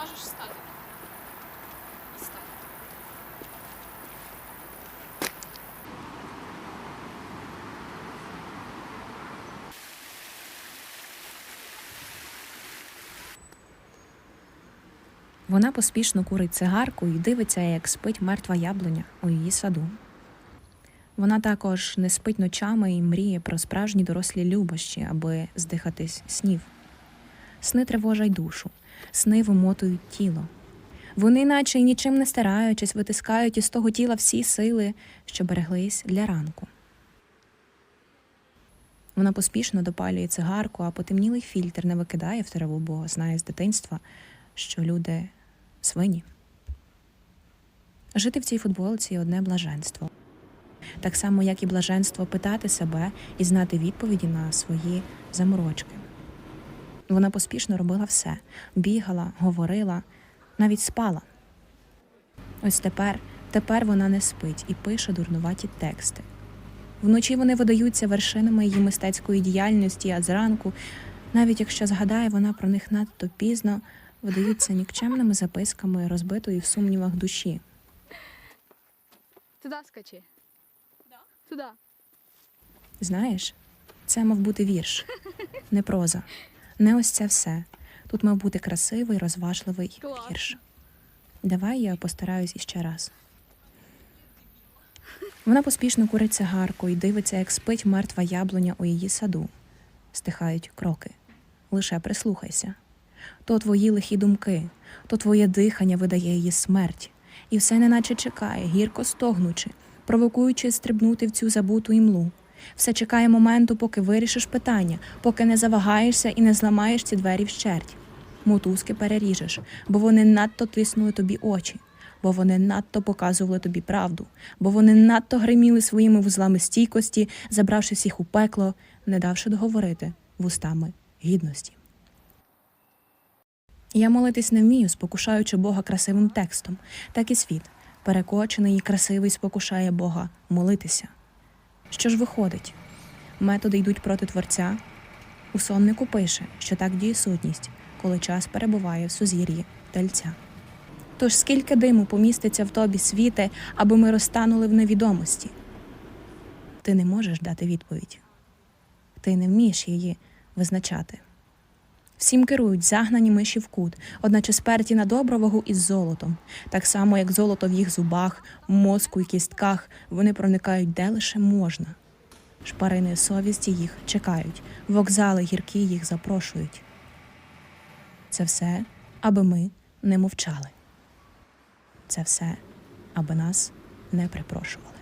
Можеш стати. Вона поспішно курить цигарку і дивиться, як спить мертва яблуня у її саду. Вона також не спить ночами і мріє про справжні дорослі любощі, аби здихатись снів. Сни тривожать душу, сни вимотують тіло. Вони, наче й нічим не стараючись, витискають із того тіла всі сили, що береглись для ранку. Вона поспішно допалює цигарку, а потемнілий фільтр не викидає в траву, бо знає з дитинства, що люди свині. Жити в цій футболці одне блаженство. Так само, як і блаженство питати себе і знати відповіді на свої заморочки. Вона поспішно робила все: бігала, говорила, навіть спала. Ось тепер, тепер вона не спить і пише дурнуваті тексти. Вночі вони видаються вершинами її мистецької діяльності, а зранку, навіть якщо згадає вона про них надто пізно, видаються нікчемними записками розбитої в сумнівах душі. Туди скачи. Туди. Знаєш, це мав бути вірш, не проза, не ось це все. Тут мав бути красивий, розважливий вірш. Давай я постараюсь іще раз. Вона поспішно курить цигарку і дивиться, як спить мертва яблуня у її саду. Стихають кроки. Лише прислухайся. То твої лихі думки, то твоє дихання видає її смерть, і все неначе чекає, гірко стогнучи, провокуючи стрибнути в цю забуту імлу. Все чекає моменту, поки вирішиш питання, поки не завагаєшся і не зламаєш ці двері вщерть. Мотузки переріжеш, бо вони надто тиснули тобі очі, бо вони надто показували тобі правду, бо вони надто гриміли своїми вузлами стійкості, забравши всіх у пекло, не давши договорити вустами гідності. Я молитись не вмію, спокушаючи Бога красивим текстом, так і світ, перекочений і красивий, спокушає Бога молитися. Що ж виходить? Методи йдуть проти Творця. У соннику пише, що так діє сутність, коли час перебуває в сузір'ї тельця. Тож скільки диму поміститься в тобі світе, аби ми розтанули в невідомості? Ти не можеш дати відповідь. Ти не вмієш її визначати. Всім керують загнані миші в кут, одначе сперті на добру із золотом. Так само, як золото в їх зубах, мозку і кістках, вони проникають де лише можна. Шпарини совісті їх чекають, вокзали гіркі їх запрошують. Це все, аби ми не мовчали. Це все, аби нас не припрошували.